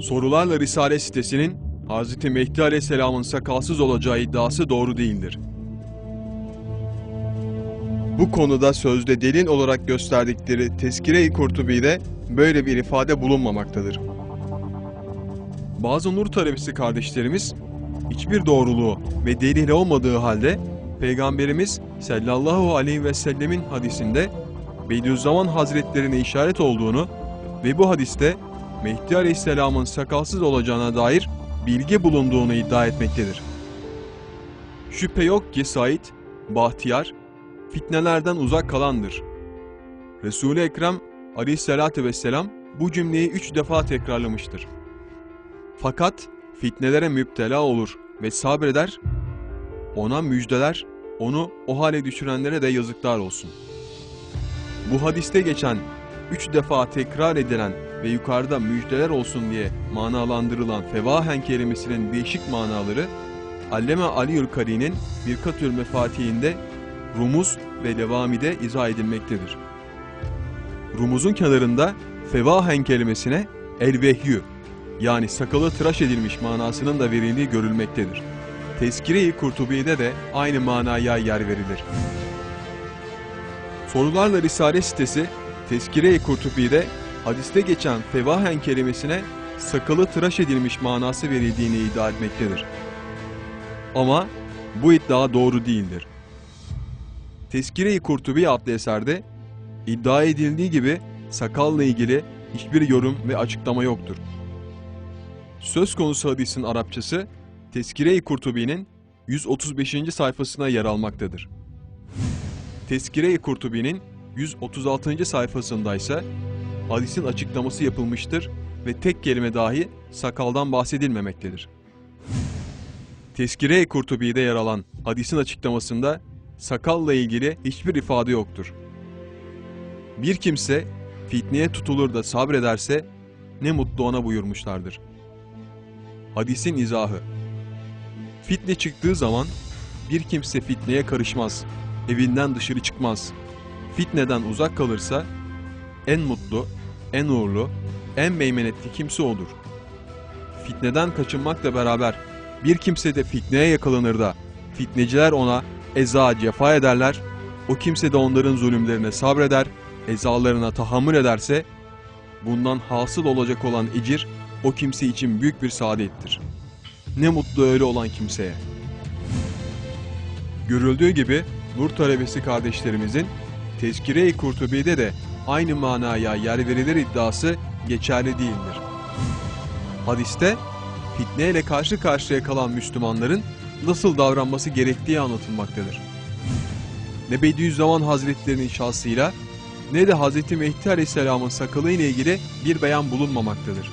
Sorularla Risale sitesinin Hz. Mehdi Aleyhisselam'ın sakalsız olacağı iddiası doğru değildir. Bu konuda sözde delil olarak gösterdikleri Tezkire-i Kurtubi'de böyle bir ifade bulunmamaktadır. Bazı nur talebesi kardeşlerimiz hiçbir doğruluğu ve delili olmadığı halde Peygamberimiz sallallahu aleyhi ve sellemin hadisinde Bediüzzaman Hazretlerine işaret olduğunu ve bu hadiste Mehdi Aleyhisselam'ın sakalsız olacağına dair bilgi bulunduğunu iddia etmektedir. Şüphe yok ki Said, bahtiyar, fitnelerden uzak kalandır. Resul-i Ekrem aleyhissalatü vesselam bu cümleyi üç defa tekrarlamıştır. Fakat fitnelere müptela olur ve sabreder, ona müjdeler, onu o hale düşürenlere de yazıklar olsun. Bu hadiste geçen, üç defa tekrar edilen ve yukarıda müjdeler olsun diye manalandırılan fevahen kelimesinin değişik manaları, Alleme Ali Kari'nin Birkatül Mefatihinde Rumuz ve Levami'de izah edilmektedir. Rumuzun kenarında fevahen kelimesine elvehyü yani sakalı tıraş edilmiş manasının da verildiği görülmektedir. Tezkire-i Kurtubi'de de aynı manaya yer verilir. Sorularla Risale sitesi Tezkire-i Kurtubi'de hadiste geçen fevahen kelimesine sakalı tıraş edilmiş manası verildiğini iddia etmektedir. Ama bu iddia doğru değildir. Tezkire-i Kurtubi adlı eserde iddia edildiği gibi sakalla ilgili hiçbir yorum ve açıklama yoktur. Söz konusu hadisin Arapçası Tezkire-i Kurtubi'nin 135. sayfasına yer almaktadır. Tezkire-i Kurtubi'nin 136. sayfasında ise hadisin açıklaması yapılmıştır ve tek kelime dahi sakaldan bahsedilmemektedir. Tezkire-i Kurtubi'de yer alan hadisin açıklamasında sakalla ilgili hiçbir ifade yoktur. Bir kimse fitneye tutulur da sabrederse ne mutlu ona buyurmuşlardır. Hadisin izahı Fitne çıktığı zaman bir kimse fitneye karışmaz, evinden dışarı çıkmaz. Fitneden uzak kalırsa en mutlu, en uğurlu, en meymenetli kimse odur. Fitneden kaçınmakla beraber bir kimse de fitneye yakalanır da fitneciler ona eza cefa ederler, o kimse de onların zulümlerine sabreder, ezalarına tahammül ederse bundan hasıl olacak olan ecir o kimse için büyük bir saadettir. Ne mutlu öyle olan kimseye. Görüldüğü gibi Nur talebesi kardeşlerimizin Tezkire-i Kurtubi'de de aynı manaya yer verilir iddiası geçerli değildir. Hadiste fitneyle karşı karşıya kalan Müslümanların nasıl davranması gerektiği anlatılmaktadır. Ne Bediüzzaman Hazretlerinin şahsıyla ne de Hz. Mehdi Aleyhisselam'ın sakalı ile ilgili bir beyan bulunmamaktadır.